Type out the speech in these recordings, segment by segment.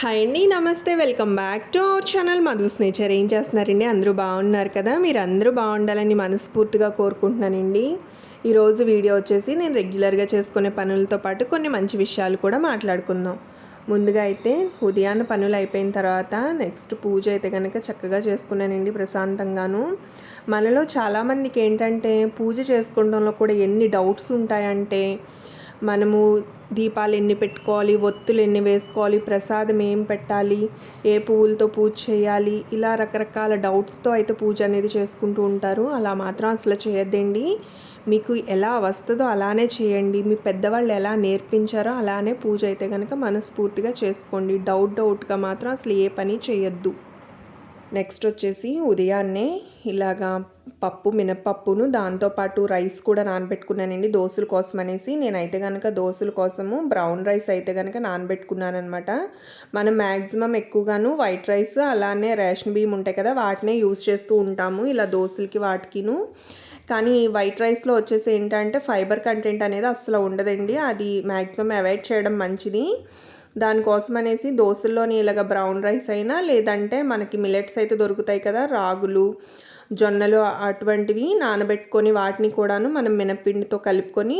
Hi అండి నమస్తే welcome back to our channel Madhu's nature ఏం చేస్తున్నారండి? అందరూ బాగున్నారు కదా? మీరు అందరూ బాగుండాలని మనస్ఫూర్తిగా కోరుకుంటున్నానండి. ఈరోజు వీడియో వచ్చేసి నేను రెగ్యులర్గా చేసుకునే పనులతో పాటు కొన్ని మంచి విషయాలు కూడా మాట్లాడుకుందాం. ముందుగా అయితే ఉదయాన్న పనులు అయిపోయిన తర్వాత నెక్స్ట్ పూజ అయితే కనుక చక్కగా చేసుకున్నానండి ప్రశాంతంగాను. మనలో చాలామందికి ఏంటంటే పూజ చేసుకోవడంలో కూడా ఎన్ని డౌట్స్ ఉంటాయంటే మనము దీపాలు ఎన్ని పెట్టుకోవాలి ఒత్తులు ఎన్ని వేసుకోవాలి ప్రసాదం ఏం పెట్టాలి ఏ పువ్వులతో పూజ చేయాలి ఇలా రకరకాల డౌట్స్తో అయితే పూజ అనేది చేసుకుంటూ ఉంటారు. అలా మాత్రం అసలు చేయొద్దండి. మీకు ఎలా వస్తుందో అలానే చేయండి. మీ పెద్దవాళ్ళు ఎలా నేర్పించారో అలానే పూజ అయితే కనుక మనస్ఫూర్తిగా చేసుకోండి. డౌట్ డౌట్గా మాత్రం అసలు ఏ పని చేయొద్దు. నెక్స్ట్ వచ్చేసి ఉదయాన్నే ఇలాగా పప్పు మినప్పప్పును దాంతోపాటు రైస్ కూడా నానబెట్టుకున్నానండి. దోశల కోసం అనేసి నేనైతే కనుక దోశల కోసము బ్రౌన్ రైస్ అయితే కనుక నానబెట్టుకున్నాను అనమాట మనం మ్యాక్సిమం ఎక్కువగాను వైట్ రైస్ అలానే రేషన్ బియ్యం ఉంటాయి కదా వాటినే యూజ్ చేస్తూ ఉంటాము ఇలా దోశలకి వాటికిను. కానీ వైట్ రైస్లో వచ్చేసి ఏంటంటే ఫైబర్ కంటెంట్ అనేది అస్సలు ఉండదండి. అది మ్యాక్సిమం అవాయిడ్ చేయడం మంచిది. దానికోసం అనేసి దోశల్లోని ఇలాగ బ్రౌన్ రైస్ అయినా లేదంటే మనకి మిలెట్స్ అయితే దొరుకుతాయి కదా రాగులు జొన్నలు అటువంటివి నానబెట్టుకొని వాటిని కూడాను మనం మినపిండితో కలుపుకొని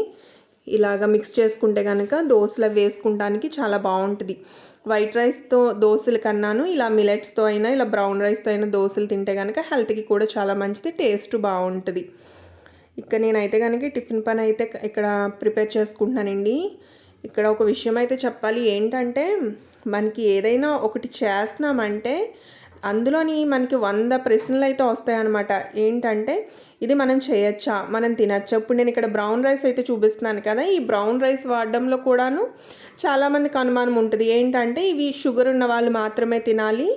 ఇలాగ మిక్స్ చేసుకుంటే కనుక దోశలు వేసుకుంటానికి చాలా బాగుంటుంది. వైట్ రైస్తో దోశలు కన్నాను ఇలా మిలెట్స్తో అయినా ఇలా బ్రౌన్ రైస్తో అయినా దోశలు తింటే కనుక హెల్త్కి కూడా చాలా మంచిది టేస్ట్ బాగుంటుంది. ఇక నేనైతే కనుక టిఫిన్ పని అయితే ఇక్కడ ప్రిపేర్ చేసుకుంటున్నానండి. ఇక్కడ ఒక విషయం అయితే చెప్పాలి. ఏంటంటే మనకి ఏదైనా ఒకటి చేస్తున్నామంటే అందులోని మనకి వంద ప్రశ్నలు అయితే వస్తాయన్నమాట. ఏంటంటే ఇది మనం చేయొచ్చా? మనం తినచ్చా? ఇప్పుడు నేను ఇక్కడ బ్రౌన్ రైస్ అయితే చూపిస్తున్నాను కదా. ఈ బ్రౌన్ రైస్ వాడడంలో కూడాను చాలామందికి అనుమానం ఉంటుంది. ఏంటంటే ఇవి షుగర్ ఉన్న వాళ్ళు మాత్రమే తినాలి.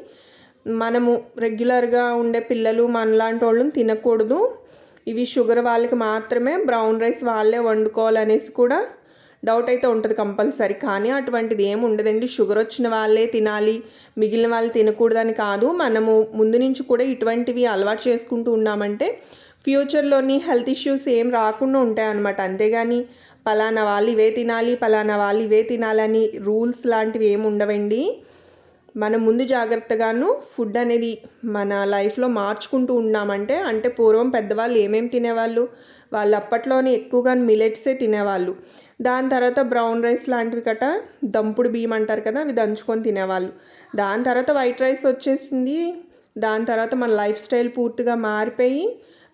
మనము రెగ్యులర్గా ఉండే పిల్లలు మనలాంటి వాళ్ళని తినకూడదు. ఇవి షుగర్ వాళ్ళకి మాత్రమే బ్రౌన్ రైస్ వాళ్ళే వండుకోవాలనేసి కూడా డౌట్ అయితే ఉంటుంది కంపల్సరీ. కానీ అటువంటిది ఏమి ఉండదండి. షుగర్ వచ్చిన వాళ్ళే తినాలి. మిగిలిన వాళ్ళు తినకూడదని కాదు. మనము ముందు నుంచి కూడా ఇటువంటివి అలవాటు చేసుకుంటూ ఉన్నామంటే ఫ్యూచర్లోని హెల్త్ ఇష్యూస్ ఏం రాకుండా ఉంటాయి అన్నమాట. అంతేగాని పలానా వాళ్ళు ఇవే తినాలి పలానా వాళ్ళు ఇవే తినాలని రూల్స్ లాంటివి ఏమి ఉండవండి. మనం ముందు జాగ్రత్తగాను ఫుడ్ అనేది మన లైఫ్లో మార్చుకుంటూ ఉన్నామంటే అంటే పూర్వం పెద్దవాళ్ళు ఏమేమి తినేవాళ్ళు? వాళ్ళు అప్పట్లోనే ఎక్కువగా మిలెట్సే తినేవాళ్ళు. దాని తర్వాత బ్రౌన్ రైస్ లాంటివి గట దంపుడు బియ్యం అంటారు కదా అవి దంచుకొని తినేవాళ్ళు. దాని తర్వాత వైట్ రైస్ వచ్చేసింది. దాని తర్వాత మన లైఫ్ స్టైల్ పూర్తిగా మారిపోయి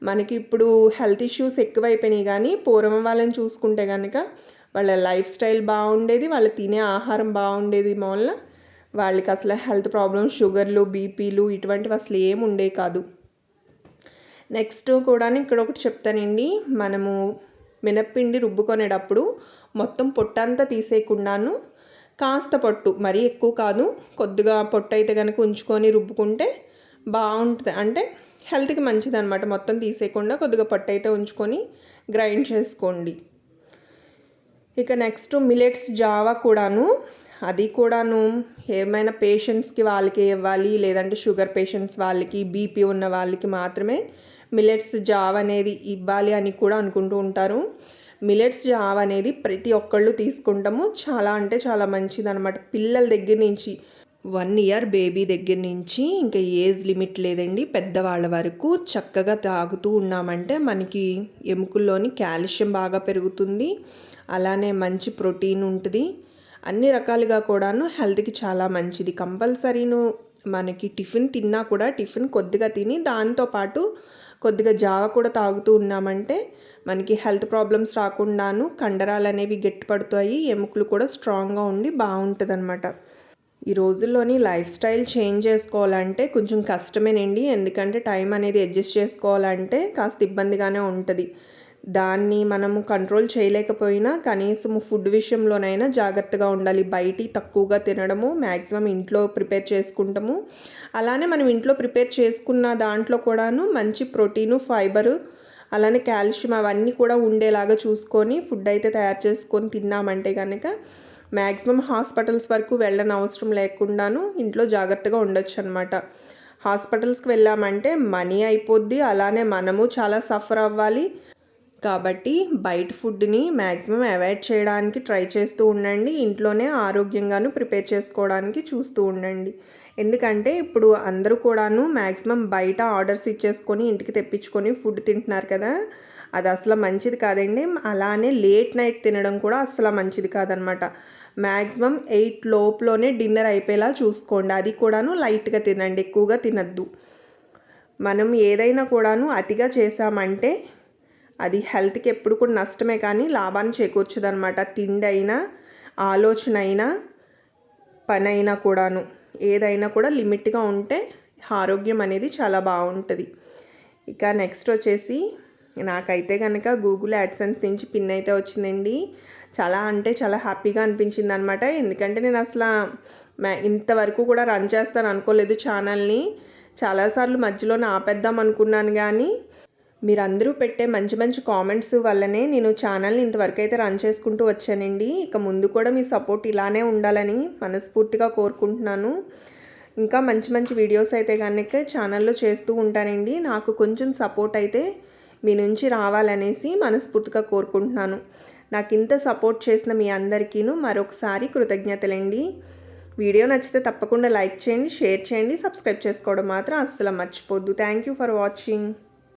మనకి ఇప్పుడు హెల్త్ ఇష్యూస్ ఎక్కువైపోయినాయి. కానీ పూర్వం వాళ్ళని చూసుకుంటే కనుక వాళ్ళ లైఫ్ స్టైల్ బాగుండేది వాళ్ళు తినే ఆహారం బాగుండేది వల్ల వాళ్ళకి అసలు హెల్త్ ప్రాబ్లమ్స్ షుగర్లు బీపీలు ఇటువంటివి అసలు ఏమి ఉండే కాదు. నెక్స్ట్ కూడా ఇక్కడ ఒకటి చెప్తానండి. మనము మినప్పిండి రుబ్బుకొనేటప్పుడు మొత్తం పొట్టంతా తీసేయకుండాను కాస్త పొట్టు మరీ ఎక్కువ కాదు కొద్దిగా పొట్టు అయితే కనుక ఉంచుకొని రుబ్బుకుంటే బాగుంటుంది. అంటే హెల్త్కి మంచిది అనమాట మొత్తం తీసేయకుండా కొద్దిగా పొట్టు అయితే ఉంచుకొని గ్రైండ్ చేసుకోండి. ఇక నెక్స్ట్ మిలెట్స్ జావా కూడాను అది కూడాను ఏమైనా పేషెంట్స్కి వాళ్ళకి ఇవ్వాలి లేదంటే షుగర్ పేషెంట్స్ వాళ్ళకి బీపీ ఉన్న వాళ్ళకి మాత్రమే మిలెట్స్ జావ్ అనేది ఇవ్వాలి అని కూడా అనుకుంటూ ఉంటారు. మిలెట్స్ జావ్ అనేది ప్రతి ఒక్కళ్ళు తీసుకుంటాము. చాలా అంటే చాలా మంచిది అనమాట పిల్లల దగ్గర నుంచి వన్ ఇయర్ బేబీ దగ్గర నుంచి ఇంకా ఏజ్ లిమిట్ లేదండి. పెద్దవాళ్ళ వరకు చక్కగా తాగుతూ ఉన్నామంటే మనకి ఎముకల్లోని కాల్షియం బాగా పెరుగుతుంది. అలానే మంచి ప్రోటీన్ ఉంటుంది. అన్ని రకాలుగా కూడాను హెల్త్కి చాలా మంచిది. కంపల్సరీను మనకి టిఫిన్ తిన్నా కూడా టిఫిన్ కొద్దిగా తిని దాంతోపాటు కొద్దిగా జావ కూడా తాగుతూ ఉన్నామంటే మనకి హెల్త్ ప్రాబ్లమ్స్ రాకుండాను కండరాలు అనేవి గట్టిపడుతాయి ఎముకలు కూడా స్ట్రాంగ్గా ఉండి బాగుంటుంది అనమాట ఈ రోజుల్లోని లైఫ్ స్టైల్ చేంజ్ చేసుకోవాలంటే కొంచెం కష్టమేనండి. ఎందుకంటే టైం అనేది అడ్జస్ట్ చేసుకోవాలంటే కాస్త ఇబ్బందిగానే ఉంటుంది. దాన్ని మనము కంట్రోల్ చేయలేకపోయినా కనీసం ఫుడ్ విషయంలోనైనా జాగ్రత్తగా ఉండాలి. బయటి తక్కువగా తినడము మ్యాక్సిమం ఇంట్లో ప్రిపేర్ చేసుకుంటాము. అలానే మనం ఇంట్లో ప్రిపేర్ చేసుకున్న దాంట్లో కూడాను మంచి ప్రోటీను ఫైబరు అలానే కాల్షియం అవన్నీ కూడా ఉండేలాగా చూసుకొని ఫుడ్ అయితే తయారు చేసుకొని తిన్నామంటే కనుక మ్యాక్సిమం హాస్పిటల్స్ వరకు వెళ్ళని అవసరం లేకుండాను ఇంట్లో జాగ్రత్తగా ఉండొచ్చు అనమాట హాస్పిటల్స్కి వెళ్ళామంటే మనీ అయిపోద్ది. అలానే మనము చాలా సఫర్ అవ్వాలి. కాబట్టి బయట ఫుడ్ని మ్యాక్సిమం అవాయిడ్ చేయడానికి ట్రై చేస్తూ ఉండండి. ఇంట్లోనే ఆరోగ్యంగాను ప్రిపేర్ చేసుకోవడానికి చూస్తూ ఉండండి. ఎందుకంటే ఇప్పుడు అందరూ కూడాను మ్యాక్సిమం బయట ఆర్డర్స్ ఇచ్చేసుకొని ఇంటికి తెప్పించుకొని ఫుడ్ తింటున్నారు కదా అది అసలు మంచిది కాదండి. అలానే లేట్ నైట్ తినడం కూడా అసలు మంచిది కాదనమాట. మ్యాక్సిమం ఎయిట్ లోపులోనే డిన్నర్ అయిపోయేలా చూసుకోండి. అది కూడాను లైట్గా తినండి. ఎక్కువగా తినద్దు. మనం ఏదైనా కూడాను అతిగా చేసామంటే అది హెల్త్కి ఎప్పుడు కూడా నష్టమే కానీ లాభాన్ని చేకూర్చదనమాట తిండి అయినా ఆలోచన అయినా పని అయినా కూడాను. ఏదైనా కూడా లిమిట్గా ఉంటే ఆరోగ్యం అనేది చాలా బాగుంటుంది. ఇక నెక్స్ట్ వచ్చేసి నాకైతే కనుక గూగుల్ యాడ్సెన్స్ నుంచి పిన్ అయితే వచ్చిందండి. చాలా అంటే చాలా హ్యాపీగా అనిపించింది అనమాట ఎందుకంటే నేను అసలు ఇంతవరకు కూడా రన్ చేస్తాను అనుకోలేదు ఛానల్ని. చాలాసార్లు మధ్యలోనే ఆపేద్దాం అనుకున్నాను కానీ మీరందరూ పెట్టే మంచి మంచి కామెంట్స్ వల్లనే నేను ఛానల్ని ఇంతవరకు అయితే రన్ చేసుకుంటూ వచ్చానండి. ఇక ముందు కూడా మీ సపోర్ట్ ఇలానే ఉండాలని మనస్ఫూర్తిగా కోరుకుంటున్నాను. ఇంకా మంచి మంచి వీడియోస్ అయితే కనుక ఛానల్లో చేస్తూ ఉంటానండి. నాకు కొంచెం సపోర్ట్ అయితే మీ నుంచి రావాలనేసి మనస్ఫూర్తిగా కోరుకుంటున్నాను. నాకు ఇంత సపోర్ట్ చేసిన మీ అందరికీను మరొకసారి కృతజ్ఞతలండి. వీడియో నచ్చితే తప్పకుండా లైక్ చేయండి షేర్ చేయండి సబ్స్క్రైబ్ చేసుకోవడం మాత్రం అస్సలు మర్చిపోద్దు. Thank you for watching.